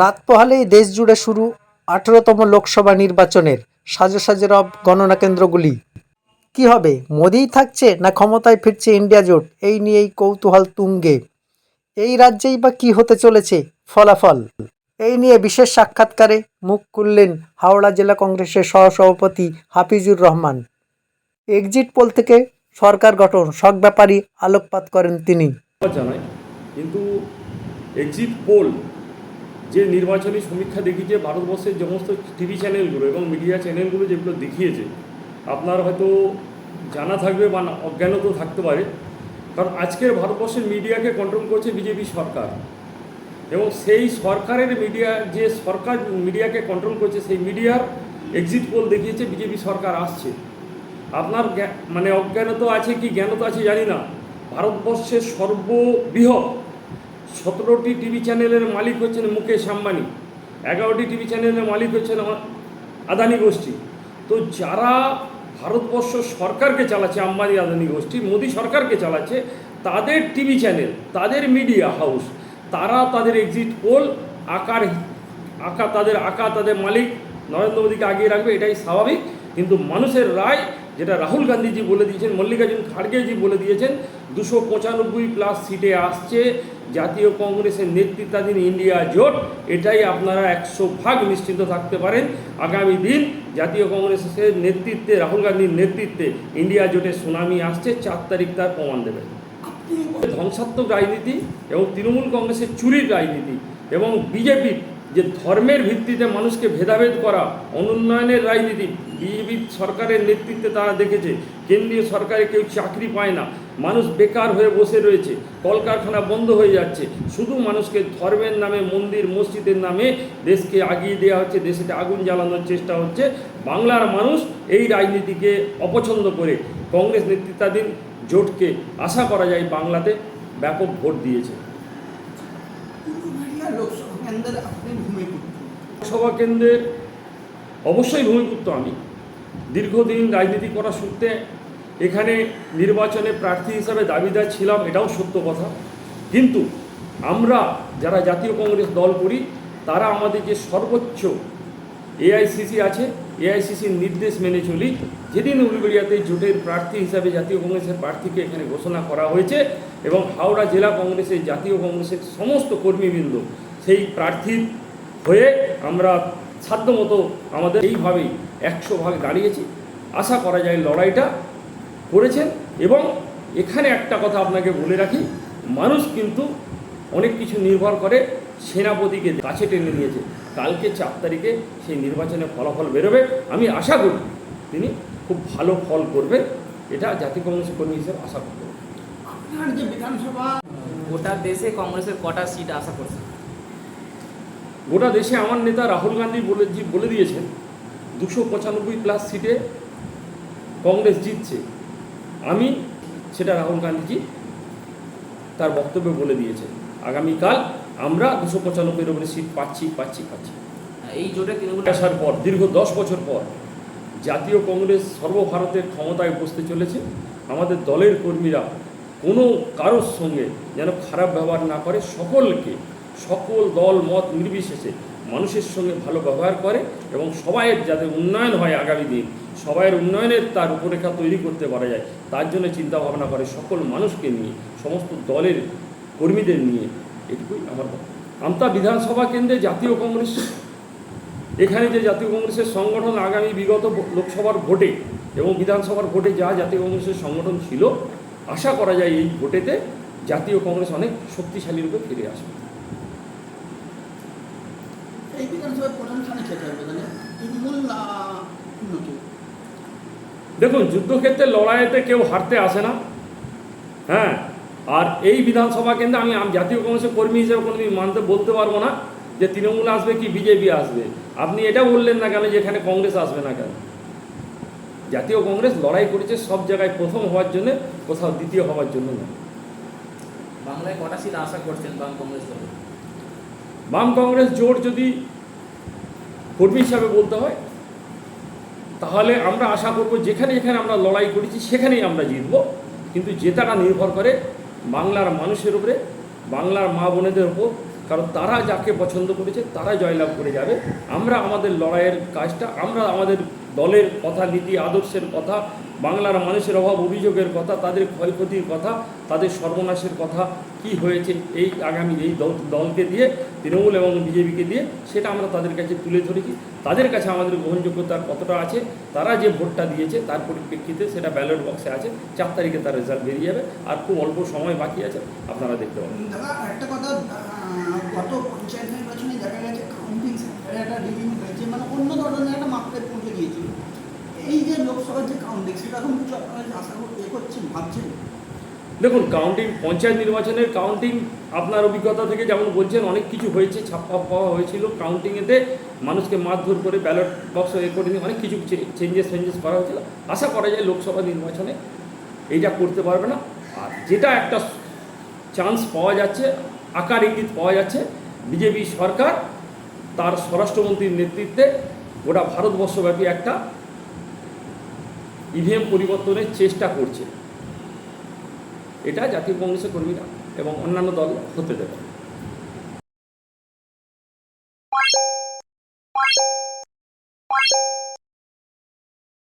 রাত পোহালেই দেশ জুড়ে শুরু আঠেরোতম লোকসভা নির্বাচনের সাজে সাজে রব গণনা কেন্দ্রগুলি। কি হবে, মোদিই থাকছে না ক্ষমতায় ফিরছে ইন্ডিয়া জোট? এই নিয়েই কৌতূহল তুঙ্গে। এই রাজ্যেই বা কি হতে চলেছে? ফলাফল? এই নিয়ে বিশেষ সাক্ষাৎকারে মুখ খুললেন হাওড়া জেলা কংগ্রেসের সহসভাপতি হাফিজুর রহমান। এক্সিট পোল থেকে সরকার গঠন সব ব্যাপারই আলোকপাত করেন তিনি। কিন্তু এক্সিট পোল যে নির্বাচনী সমীক্ষা দেখিয়েছে, ভারতবর্ষের সমস্ত টিভি চ্যানেলগুলো এবং মিডিয়া চ্যানেলগুলো যেগুলো দেখিয়েছে, আপনার হয়তো জানা থাকবে বা অজ্ঞানও থাকতে পারে। কারণ আজকের ভারতবর্ষের মিডিয়াকে কন্ট্রোল করছে বিজেপি সরকার। এবং সেই সরকারের মিডিয়া যে সরকার মিডিয়াকে কন্ট্রোল করছে, সেই মিডিয়ার এক্সিট পোল দেখিয়েছে বিজেপি সরকার আসছে। আপনার মানে অজ্ঞানত আছে কি জ্ঞানত আছে, জানি না। ভারতবর্ষের সর্ববৃহৎ সতেরোটি টিভি চ্যানেলের মালিক হচ্ছেন মুকেশ আম্বানি, এগারোটি টিভি চ্যানেলের মালিক হচ্ছেন আদানি গোষ্ঠী। তো যারা ভারতবর্ষ সরকারকে চালাচ্ছে, আম্বানি আদানি গোষ্ঠী, মোদী সরকারকে চালাচ্ছে, তাদের টিভি চ্যানেল, তাদের মিডিয়া হাউস, তারা তাদের এক্সিট পোল আকার আঁকা তাদের আঁকা তাদের মালিক নরেন্দ্র মোদীকে আগিয়ে রাখবে, এটাই স্বাভাবিক। কিন্তু মানুষের রায়, যেটা রাহুল গান্ধীজি বলে দিয়েছেন, মল্লিকার্জুন খাড়গেজি বলে দিয়েছেন, দুশো পঁচানব্বই প্লাস সিটে আসছে জাতীয় কংগ্রেসের নেতৃত্বাধীন ইন্ডিয়া জোট, এটাই আপনারা একশো ভাগ নিশ্চিন্ত থাকতে পারেন। আগামী দিন জাতীয় কংগ্রেসের নেতৃত্বে, রাহুল গান্ধীর নেতৃত্বে ইন্ডিয়া জোটের সুনামি আসছে, চার তারিখ তার প্রমাণ দেবে ধ্বংসাত্মক রাজনীতি এবং তৃণমূল কংগ্রেসের চুরির রাজনীতি এবং বিজেপির যে ধর্মের ভিত্তিতে মানুষকে ভেদাভেদ করা, অনুন্নয়নের রাজনীতি বিজেপি সরকারের নেতৃত্বে তারা দেখেছে, কেন্দ্রীয় সরকারে কেউ চাকরি পায় না। মানুষ বেকার হয়ে বসে রয়েছে কলকারখানা বন্ধ হয়ে যাচ্ছে। শুধু মানুষকে ধর্মের নামে মন্দির মসজিদের নামে দেশকে আগিয়ে দেওয়া হচ্ছে দেশে আগুন জ্বালানোর চেষ্টা হচ্ছে। বাংলার মানুষ এই রাজনীতিকে অপছন্দ করে কংগ্রেস নেতৃত্বাধীন জোটকে আশা করা যায় বাংলাতে ব্যাপক ভোট দিয়েছে। লোকসভা কেন্দ্রের অবশ্যই ভূমিপুত্র আমি। দীর্ঘদিন রাজনীতি করা সূত্রে এখানে নির্বাচনে প্রার্থী হিসাবে দাবিদার ছিলাম, এটাও সত্য কথা। কিন্তু আমরা যারা জাতীয় কংগ্রেস দল করি, তারা আমাদের যে সর্বোচ্চ এআইসিসি আছে, এআইসিসির নির্দেশ মেনে চলি। যেদিন উলুবেড়িয়াতে জোটের প্রার্থী হিসাবে জাতীয় কংগ্রেসের প্রার্থীকে এখানে ঘোষণা করা হয়েছে এবং হাওড়া জেলা কংগ্রেসের জাতীয় কংগ্রেসের সমস্ত কর্মীবৃন্দ সেই প্রার্থীর হয়ে আমরা সাধ্যমতো আমাদের এইভাবেই একশো ভাগ দাঁড়িয়েছি। আশা করা যায় লড়াইটা করেছেন এবং এখানে একটা কথা আপনাকে বলে রাখি মানুষ কিন্তু অনেক কিছু নির্ভর করে সেনাপতিকে কাছে টেনে নিয়েছে। কালকে চার তারিখে সেই নির্বাচনে ফলাফল বেরোবে। আমি আশা করি তিনি খুব ভালো ফল করবেন। এটা জাতীয় কংগ্রেস কর্মী হিসেবে আশা করতে পারি। আপনার যে বিধানসভা গোটা দেশে কংগ্রেসের কটা সিট আশা করছে গোটা দেশে আমার নেতা রাহুল গান্ধী বলে বলে দিয়েছেন দুশো পঁচানব্বই প্লাস সিটে কংগ্রেস জিতছে। আমি সেটা রাহুল গান্ধীজি তার বক্তব্যে বলে দিয়েছেন। আগামীকাল আমরা দুশো পঁচানব্বইয়ের উপরে সিট পাচ্ছি পাচ্ছি পাচ্ছি। এই জোটে তৃণমূল আসার পর দীর্ঘ দশ বছর পর জাতীয় কংগ্রেস সর্বভারতের ক্ষমতায় বসতে চলেছে। আমাদের দলের কর্মীরা কোনো কারোর সঙ্গে যেন খারাপ ব্যবহার না করে সকলকে সকল দল মত নির্বিশেষে মানুষের সঙ্গে ভালো ব্যবহার করে এবং সবাইয়ের যাতে উন্নয়ন হয় আগামী দিন, সবাইয়ের উন্নয়নের তার রূপরেখা তৈরি করতে পারা যায়, তার জন্য চিন্তা ভাবনা করে সকল মানুষকে নিয়ে, সমস্ত দলের কর্মীদের নিয়ে। এটুকুই আমার আমতা বিধানসভা কেন্দ্রে জাতীয় কংগ্রেস, এখানে যে জাতীয় কংগ্রেসের সংগঠন আগামী বিগত লোকসভার ভোটে এবং বিধানসভার ভোটে যা জাতীয় কংগ্রেসের সংগঠন ছিল, আশা করা যায় এই ভোটেতে জাতীয় কংগ্রেস অনেক শক্তিশালী রূপে ফিরে আসবে। স্থানে খেতে হবে দেখুন যুদ্ধক্ষেত্রে লড়াইতে কেউ হারতে আসে না। হ্যাঁ আর এই বিধানসভা কেন্দ্রে আমি জাতীয় কংগ্রেসের কর্মী হিসেবে কোনোদিন মানতে বলতে পারব না যে তৃণমূল আসবে কি বিজেপি আসবে। আপনি এটা বললেন না কেন যে এখানে কংগ্রেস আসবে না কেন? জাতীয় কংগ্রেস লড়াই করেছে সব জায়গায় প্রথম হওয়ার জন্য কোথাও দ্বিতীয় হওয়ার জন্য না। বাংলায় কটা সিট আশা করছেন বাম কংগ্রেস বাম কংগ্রেস জোট যদি কর্মী হিসাবে বলতে হয়, তাহলে আমরা আশা করব যেখানে যেখানে আমরা লড়াই করেছি সেখানেই আমরা জিতব। কিন্তু জেতাটা নির্ভর করে বাংলার মানুষের উপরে, বাংলার মা বোনেদের উপর, কারণ তারা যাকে পছন্দ করেছে তারা জয়লাভ করে যাবে। আমরা আমাদের লড়াইয়ের কাজটা, আমরা আমাদের দলের কথা, নীতি, আদর্শের কথা বাংলার মানুষের অভাব, অভিযোগের কথা, তাদের ক্ষয়ক্ষতির কথা, তাদের সর্বনাশের কথা, কি হয়েছে, এই আগামী এই দল, দলকে দিয়ে, তৃণমূল এবং বিজেপিকে দিয়ে, সেটা আমরা তাদের কাছে তুলে ধরেছি। তাদের কাছে আমাদের গ্রহণযোগ্যতা কতটা আছে, তারা যে ভোটটা দিয়েছে, তার পরিপ্রেক্ষিতে সেটা ব্যালট বক্সে আছে, চার তারিখে তার রেজাল্ট বেরিয়ে যাবে, আর খুব অল্প সময় বাকি আছে, আপনারা দেখতে পাবেন। একটা কথা গত পঞ্চায়েত নির্বাচনে দেখা গেছে একটা অন্য ধরনের একটা মাত্রায় পৌঁছে গিয়েছিল এই যে লোকসভার যে কাউন্টিং সেটা এখন কিছু আপনারা যে আশা কর- এ করছেন ভাবছেন দেখুন কাউন্টিং পঞ্চায়েত নির্বাচনের কাউন্টিং আপনার অভিজ্ঞতা থেকে যেমন বলছেন, অনেক কিছু হয়েছে, ছাপ্পা পাওয়া হয়েছিল কাউন্টিংয়েতে মানুষকে মারধর করে ব্যালট বক্স এ করে অনেক কিছু চেঞ্জেস ফেঞ্জেস করা হয়েছিল। আশা করা যায় লোকসভা নির্বাচনে এইটা করতে পারবে না। আর যেটা একটা চান্স পাওয়া যাচ্ছে, আকার ইঙ্গিত পাওয়া যাচ্ছে, বিজেপি সরকার তার স্বরাষ্ট্রমন্ত্রীর নেতৃত্বে গোটা ভারতবর্ষব্যাপী একটা ইভিএম পরিবর্তনের চেষ্টা করছে। এটা জাতীয় কংগ্রেসের কর্মীরা এবং অন্যান্য দল হতে দেবে।